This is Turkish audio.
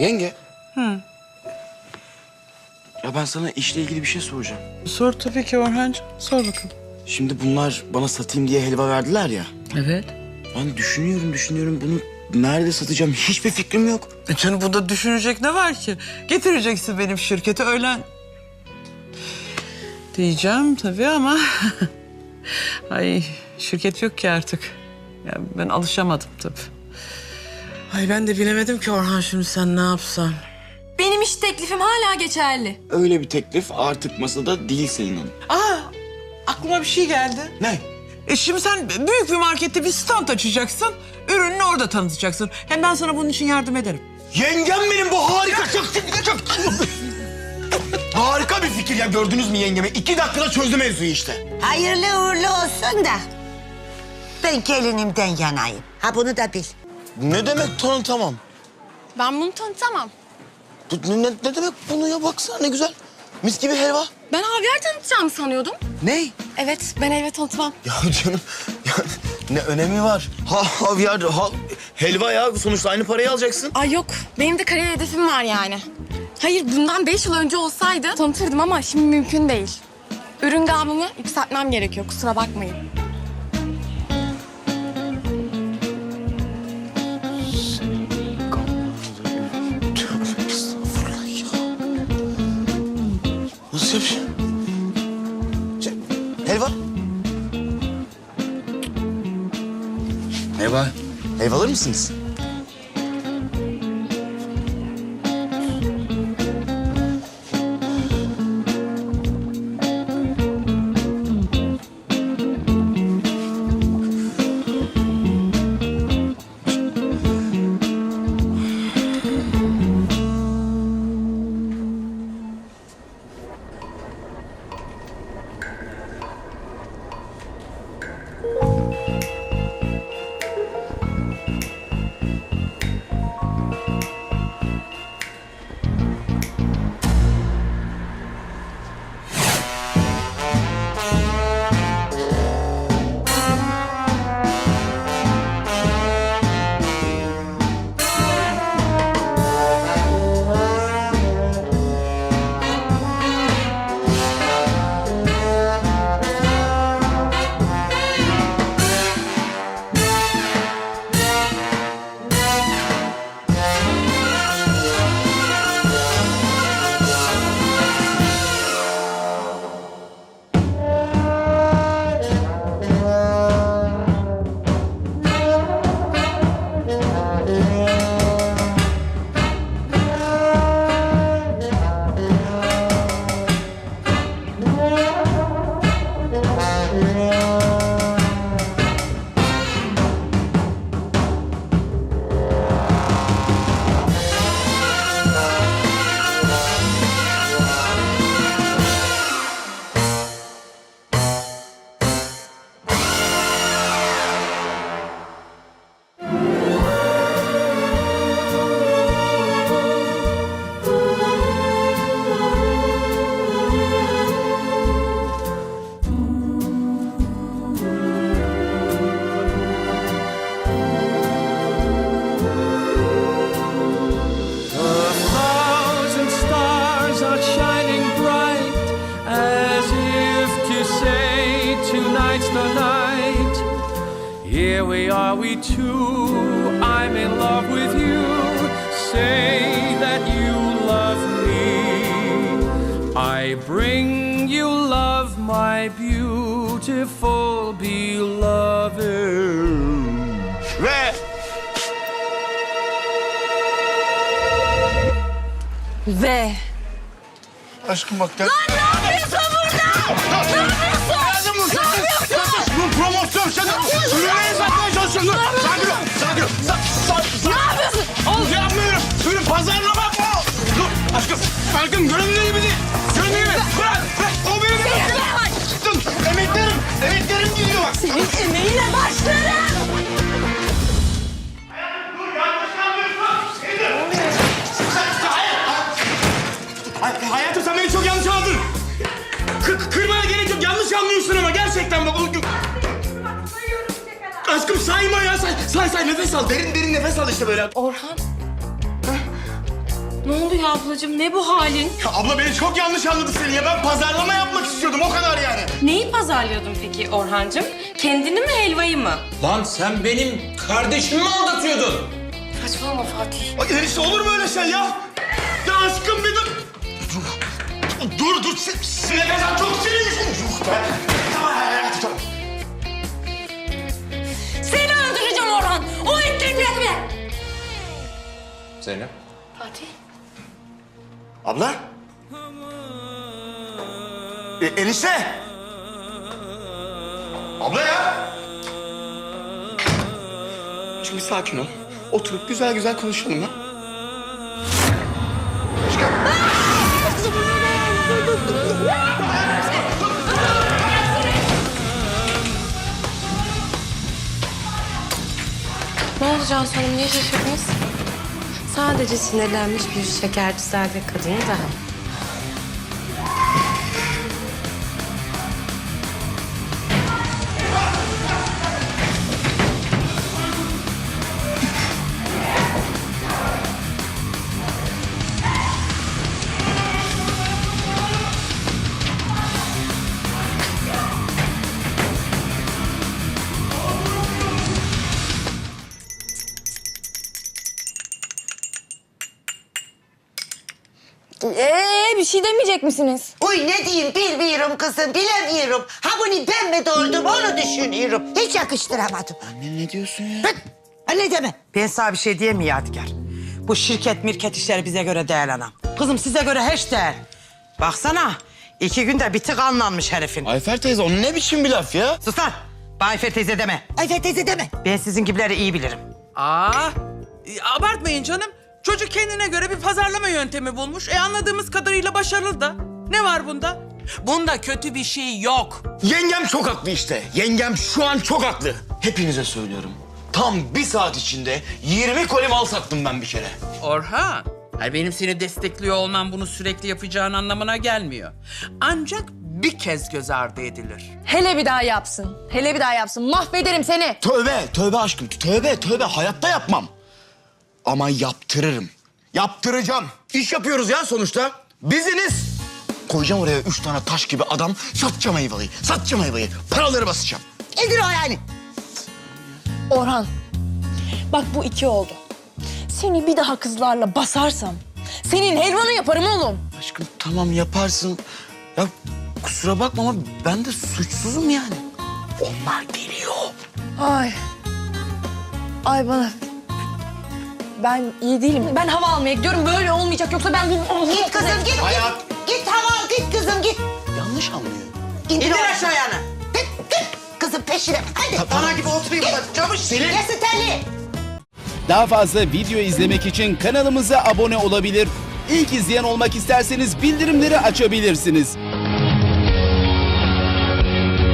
Yenge. Ya ben sana işle ilgili bir şey soracağım. Sor tabii ki Orhancığım. Sor bakalım. Şimdi bunlar bana satayım diye helva verdiler ya. Evet. Ben düşünüyorum düşünüyorum bunu nerede satacağım hiçbir fikrim yok. E canım bunda düşünecek ne var ki? Getireceksin benim şirkete öğlen. Diyeceğim tabii ama... Ay şirket yok ki artık. Ya ben alışamadım tabii. Ay ben de bilemedim ki Orhan şimdi sen ne yapsan. Benim iş teklifim hala geçerli. Öyle bir teklif artık masada değil Selin Hanım. Aa aklıma bir şey geldi. Ne? E şimdi sen büyük bir markette bir stand açacaksın. Ürününü orada tanıtacaksın. Hem ben sana bunun için yardım ederim. Yengem benim bu harika çok çok Harika bir fikir ya gördünüz mü yengemi? İki dakikada çözdü mevzuyu işte. Hayırlı uğurlu olsun da. Ben gelinimden yanayım. Ha bunu da bil. Ne demek tanıtamam? Ben bunu tanıtamam. Bu Ne, ne, ne demek bunu ya baksana ne güzel. Mis gibi helva. Ben havyar tanıtacağımı sanıyordum. Ney? Evet, ben helva tanıtmam. Ya canım ya ne önemi var? Ha havyar, ha, helva ya sonuçta aynı parayı alacaksın. Ay yok, benim de kariyer hedefim var yani. Hayır, bundan beş yıl önce olsaydı tanıtırdım ama şimdi mümkün değil. Ürün gamını yükseltmem gerekiyor, kusura bakmayın. Nasıl yapacağım? Şey, helva. Helva. Helva alır mısınız? Here we are, we two. I'm in love with you. Say that you love me. I bring you love, my beautiful beloved. Ve Ve... aşkım bak gel. Lan ne yapıyorsun burada? Ne yapıyorsun? Promosyon sen ürünleri satmaya çalışıyorsun. Sayma ya. Say, say say nefes al. Derin derin nefes al işte böyle. Orhan, Ne oluyor ablacığım? Ne bu halin? Ya abla beni çok yanlış anladı seni ya. Ben pazarlama yapmak istiyordum o kadar yani. Neyi pazarlıyordun peki Orhancığım? Kendini mi helvayı mı? Lan sen benim kardeşimi mi aldatıyordun? Saçmalama Fatih. Ay enişte olur mu öyle şey ya? Ya aşkım bir dur. Dur dur, dur. Sinir sen çok sinirlisin. Yuh be. Tamam hayatım tamam. Zeynep. Fatih. Abla. E, enişte. Abla ya. Şimdi sakin ol. Oturup güzel güzel konuşalım ha. Ne oldu Cansu Hanım? Niye şaşırdınız? Sadece sinirlenmiş bir şekercisade kadını da. Ee bir şey demeyecek misiniz? Uy ne diyeyim bilmiyorum kızım bilemiyorum. Ha bunu ben mi doğurdum onu düşünüyorum. Hiç yakıştıramadım. Anne ne diyorsun ya? Hıt! Ha, ne deme? Ben sana bir şey diyeyim mi Yadigar? Bu şirket mirket işleri bize göre değil anam. Kızım size göre hiç değil. Baksana iki günde bitik anlanmış herifin. Ayfer teyze o ne biçim bir laf ya? Sus lan. Bayfer teyze deme. Ayfer teyze deme. Ben sizin gibileri iyi bilirim. Aa, e, abartmayın canım. Çocuk kendine göre bir pazarlama yöntemi bulmuş. E anladığımız kadarıyla başarılı da. Ne var bunda? Bunda kötü bir şey yok. Yengem çok haklı işte. Yengem şu an çok haklı. Hepinize söylüyorum. Tam bir saat içinde 20 koli mal sattım ben bir kere. Orhan, hayır benim seni destekliyor olmam bunu sürekli yapacağın anlamına gelmiyor. Ancak bir kez göz ardı edilir. Hele bir daha yapsın. Hele bir daha yapsın. Mahvederim seni. Tövbe, tövbe aşkım. Tövbe, tövbe. Hayatta yapmam. Ama yaptırırım. Yaptıracağım. İş yapıyoruz ya sonuçta. Biziniz. Koyacağım oraya üç tane taş gibi adam. Satacağım ayvayı. Satacağım ayvayı. Paraları basacağım. Nedir o yani? Orhan, bak bu iki oldu. Seni bir daha kızlarla basarsam senin helvanı yaparım oğlum. Aşkım tamam yaparsın. Ya kusura bakma ama ben de suçsuzum yani. Onlar geliyor. Ay. Ay bana. Ben iyi değilim. Ben hava almaya gidiyorum. Böyle olmayacak. Yoksa ben. Git kızım git. Hayat. Git hava git kızım git. Yanlış anlıyor. İndir, aşağı ayağını. Git git. Kızım peşine. Hadi. Ana gibi oturayım burada. Çavuş. Gelsin terli. Daha fazla video izlemek için kanalımıza abone olabilir. İlk izleyen olmak isterseniz bildirimleri açabilirsiniz.